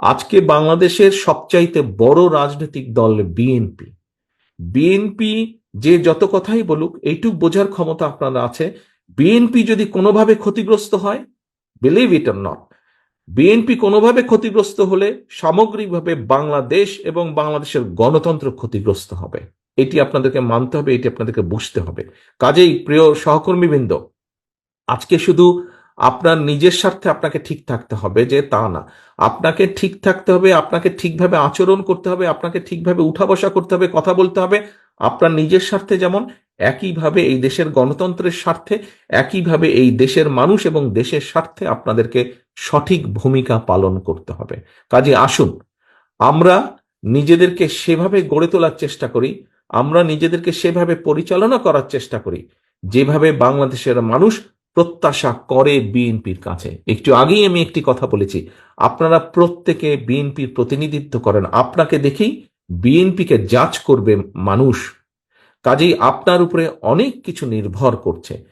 আজকে বাংলাদেশের সবচাইতে বড় রাজনৈতিক দল বিএনপি বিএনপি যে যত কথাই বলুক, এইটুক বোঝার ক্ষমতা আপনারা আছে। বিএনপি যদি কোনোভাবে ক্ষতিগ্রস্ত হয় believe it or not BNP কোনোভাবে ক্ষতিগ্রস্ত হলে সামগ্রিকভাবে বাংলাদেশ এবং বাংলাদেশের গণতন্ত্র ক্ষতিগ্রস্ত হবে। এটি আপনাদেরকে মানতে হবে, এটি আপনাদেরকে বুঝতে হবে। কাজেই প্রিয় সহকর্মীবৃন্দ, আজকে শুধু আপনার নিজের স্বার্থে আপনাকে ঠিক থাকতে হবে যে তা না। আপনাকে ঠিক থাকতে হবে, আপনাকে ঠিকভাবে আচরণ করতে হবে, আপনাকে ঠিকভাবে উঠা বসা করতে হবে, কথা বলতে হবে। আপনার নিজের স্বার্থে যেমন একইভাবে এই দেশের গণতন্ত্রের স্বার্থে, একইভাবে এই দেশের মানুষ এবং দেশের স্বার্থে আপনাদেরকে সঠিক ভূমিকা পালন করতে হবে। কাজে আসুন, আমরা নিজেদেরকে সেভাবে গড়ে তোলার চেষ্টা করি, আমরা নিজেদেরকে সেভাবে পরিচালনা করার চেষ্টা করি। যেভাবে বাংলাদেশের মানুষ প্রত্যাশা করে বিএনপির কাছে। একটু আগেই আমি একটি কথা বলেছি। আপনারা প্রত্যেকে বিএনপির প্রতিনিধিত্ব করেন। আপনাকে দেখেই বিএনপিকে জাজ করবে মানুষ। কাজেই আপনার উপরে অনেক কিছু নির্ভর করছে।